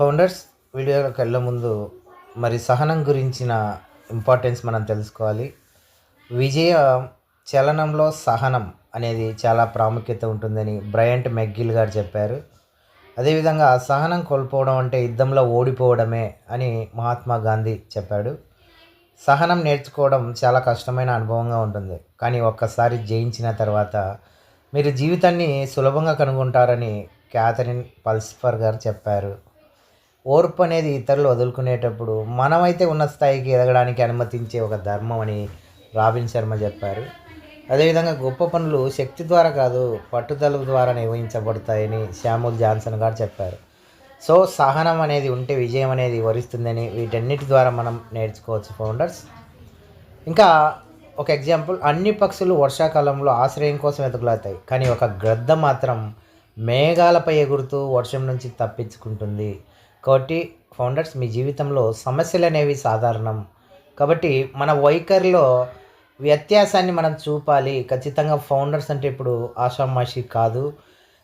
Founders వీడియోలోకి వెళ్ళే ముందు మరి సహనం గురించిన ఇంపార్టెన్స్ మనం తెలుసుకోవాలి. విజయ చలనంలో సహనం అనేది చాలా ప్రాముఖ్యత ఉంటుందని బ్రయంట్ మెగ్గిల్ గారు చెప్పారు. అదేవిధంగా సహనం కోల్పోవడం అంటే యుద్ధంలో ఓడిపోవడమే అని మహాత్మా గాంధీ చెప్పాడు. సహనం నేర్చుకోవడం చాలా కష్టమైన అనుభవంగా ఉంటుంది. కానీ ఒక్కసారి జయించిన తర్వాత మీరు జీవితాన్ని సులభంగా కనుగొంటారని క్యాథరిన్ పల్స్ఫర్ గారు చెప్పారు. ఓర్పు అనేది ఇతరులు వదులుకునేటప్పుడు మనమైతే ఉన్న స్థాయికి ఎదగడానికి అనుమతించే ఒక ధర్మం అని రాబిన్ శర్మ చెప్పారు. అదేవిధంగా గొప్ప పనులు శక్తి ద్వారా కాదు పట్టుదల ద్వారా నిర్వహించబడతాయని శ్యాముల్ జాన్సన్ గారు చెప్పారు. సో సహనం అనేది ఉంటే విజయం అనేది వరిస్తుందని వీటన్నిటి ద్వారా మనం నేర్చుకోవచ్చు ఫౌండర్స్. ఇంకా ఒక ఎగ్జాంపుల్ అన్ని పక్షులు వర్షాకాలంలో ఆశ్రయం కోసం ఎదుగులాతాయి కానీ ఒక గ్రద్ద మాత్రం మేఘాలపై ఎగురుతూ వర్షం నుంచి తప్పించుకుంటుంది. కాబట్టి ఫౌండర్స్ మీ జీవితంలో సమస్యలు అనేవి సాధారణం. కాబట్టి మన వైఖరిలో వ్యత్యాసాన్ని మనం చూపాలి. ఖచ్చితంగా ఫౌండర్స్ అంటే ఇప్పుడు ఆషామాషి కాదు.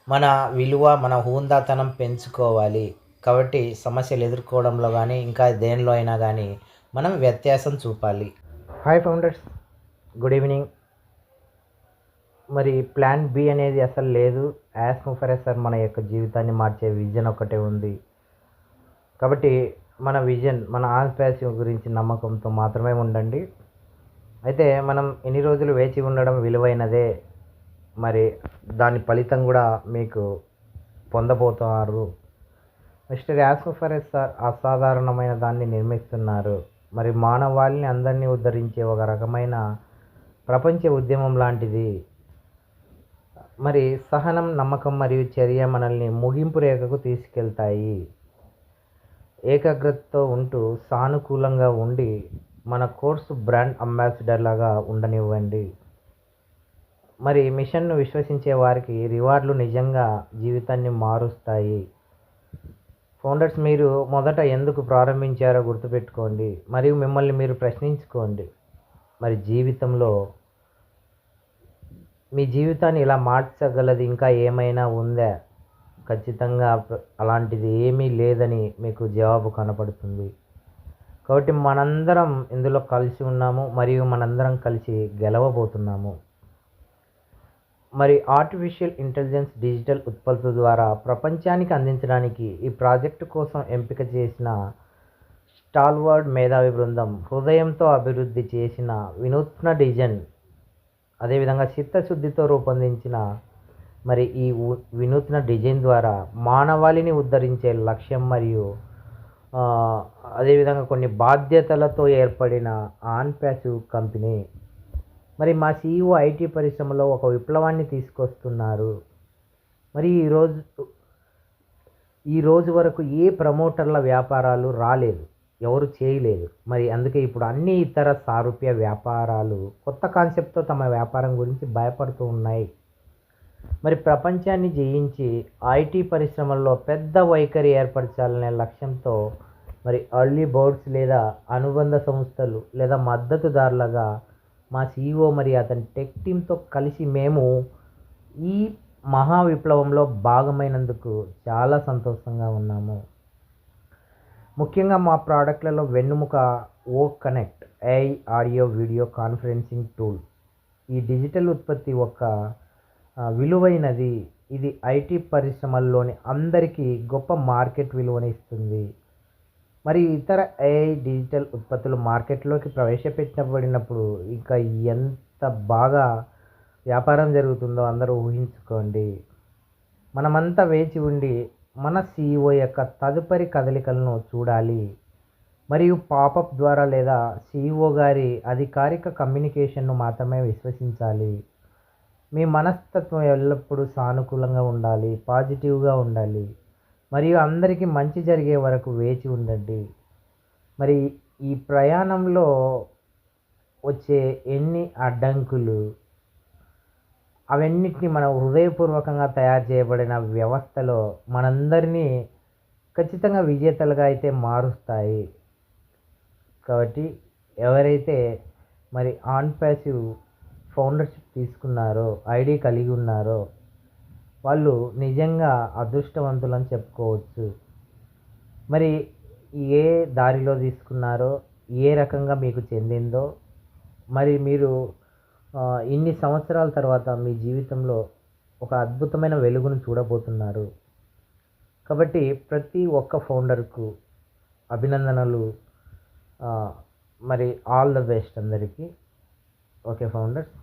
మన విలువ మన హూందాతనం పెంచుకోవాలి. కాబట్టి సమస్యలు ఎదుర్కోవడంలో కానీ ఇంకా దేనిలో అయినా కానీ మనం వ్యత్యాసం చూపాలి. Hi founders good evening. మరి ప్లాన్ బి అనేది అసలు లేదు. యాస్ ముఫరెసర్ మన యొక్క జీవితాన్ని మార్చే విజన్ ఒకటే ఉంది. కాబట్టి మన విజన్ మన ఆస్పాసివ్ గురించి నమ్మకంతో మాత్రమే ఉండండి. అయితే మనం ఎన్ని రోజులు వేచి ఉండడం విలువైనదే మరి దాని ఫలితం కూడా మీకు పొందబోతున్నారు. మిస్టర్ యాస్ముఫరెస్ సార్ అసాధారణమైన దాన్ని నిర్మిస్తున్నారు. మరి మానవాళిని అందరినీ ఉద్ధరించే ఒక రకమైన ప్రపంచ ఉద్యమం లాంటిది. మరి సహనం నమ్మకం మరియు చర్య మనల్ని ముగింపు రేఖకు తీసుకెళ్తాయి. ఏకాగ్రతతో ఉంటూ సానుకూలంగా ఉండి మన కోర్సు బ్రాండ్ అంబాసిడర్ లాగా ఉండనివ్వండి. మరి మిషన్ను విశ్వసించే వారికి రివార్డులు నిజంగా జీవితాన్ని మారుస్తాయి. ఫౌండర్స్ మీరు మొదట ఎందుకు ప్రారంభించారో గుర్తుపెట్టుకోండి. మరియు మిమ్మల్ని మీరు ప్రశ్నించుకోండి. మరి జీవితంలో మీ జీవితాన్ని ఇలా మార్చగలది ఇంకా ఏమైనా ఉందా? ఖచ్చితంగా అలాంటిది ఏమీ లేదని మీకు జవాబు కనపడుతుంది. కాబట్టి మనందరం ఇందులో కలిసి ఉన్నాము మరియు మనందరం కలిసి గెలవబోతున్నాము. మరి ఆర్టిఫిషియల్ ఇంటెలిజెన్స్ డిజిటల్ ఉత్పత్తుల ద్వారా ప్రపంచానికి అందించడానికి ఈ ప్రాజెక్టు కోసం ఎంపిక చేసిన స్టాల్వర్డ్ మేధావి బృందం హృదయంతో అభివృద్ధి చేసిన వినూత్న డిజైన్ అదేవిధంగా చిత్తశుద్ధితో రూపొందించిన మరి ఈ వినూత్న డిజైన్ ద్వారా మానవాళిని ఉద్ధరించే లక్ష్యం మరియు అదేవిధంగా కొన్ని బాధ్యతలతో ఏర్పడిన ఆన్ ప్యాసివ్ కంపెనీ. మరి మా సీఈఓ ఐటీ పరిశ్రమలో ఒక విప్లవాన్ని తీసుకొస్తున్నారు. మరి ఈరోజు ఈ రోజు వరకు ఏ ప్రమోటర్ల వ్యాపారాలు రాలేదు ఎవరు చేయలేదు. మరి అందుకే ఇప్పుడు అన్ని ఇతర సారూప్య వ్యాపారాలు కొత్త కాన్సెప్ట్తో తమ వ్యాపారం గురించి భయపడుతూ ఉన్నాయి. మరి ప్రపంచాన్ని జయించి ఐటీ పరిశ్రమల్లో పెద్ద వైఖరి ఏర్పరచాలనే లక్ష్యంతో మరి అర్లీ బోర్డ్స్ లేదా అనుబంధ సంస్థలు లేదా మద్దతుదారులుగా మా సీఈఓ మరి అతని టెక్ టీమ్తో కలిసి మేము ఈ మహా విప్లవంలో భాగమైనందుకు చాలా సంతోషంగా ఉన్నాము. ముఖ్యంగా మా ప్రోడక్ట్లలో వెన్నుముక O connect AI audio video conferencing tool ఈ డిజిటల్ ఉత్పత్తి ఒక విలువైనది. ఇది ఐటీ పరిశ్రమల్లోని అందరికీ గొప్ప మార్కెట్ విలువని ఇస్తుంది. మరియు ఇతర ఏఐ డిజిటల్ ఉత్పత్తులు మార్కెట్లోకి ప్రవేశపెట్టబడినప్పుడు ఇంకా ఎంత బాగా వ్యాపారం జరుగుతుందో అందరూ ఊహించుకోండి. మనమంతా వేచి ఉండి మన సీఈఓ యొక్క తదుపరి కదలికలను చూడాలి. మరియు పాపప్ ద్వారా లేదా సీఈఓ గారి అధికారిక కమ్యూనికేషన్ను మాత్రమే విశ్వసించాలి. మీ మనస్తత్వం ఎల్లప్పుడూ సానుకూలంగా ఉండాలి పాజిటివ్గా ఉండాలి. మరియు అందరికీ మంచి జరిగే వరకు వేచి ఉండండి. మరి ఈ ప్రయాణంలో వచ్చే ఎన్ని అడ్డంకులు అవన్నిటిని మనం హృదయపూర్వకంగా తయారు చేయబడిన వ్యవస్థలో మనందరినీ ఖచ్చితంగా విజేతలుగా అయితే మారుస్తాయి. కాబట్టి ఎవరైతే మరి ఆన్ ప్యాసివ్ ఫౌండర్షిప్ తీసుకున్నారో ఐడి కలిగి ఉన్నారో వాళ్ళు నిజంగా అదృష్టవంతులని చెప్పుకోవచ్చు. మరి ఏ దారిలో తీసుకున్నారో ఏ రకంగా మీకు చెందిందో మరి మీరు ఇన్ని సంవత్సరాల తర్వాత మీ జీవితంలో ఒక అద్భుతమైన వెలుగును చూడబోతున్నారు. కాబట్టి ప్రతి ఒక్క ఫౌండర్కు అభినందనలు. మరి ఆల్ ద బెస్ట్ అందరికీ. Okay founders.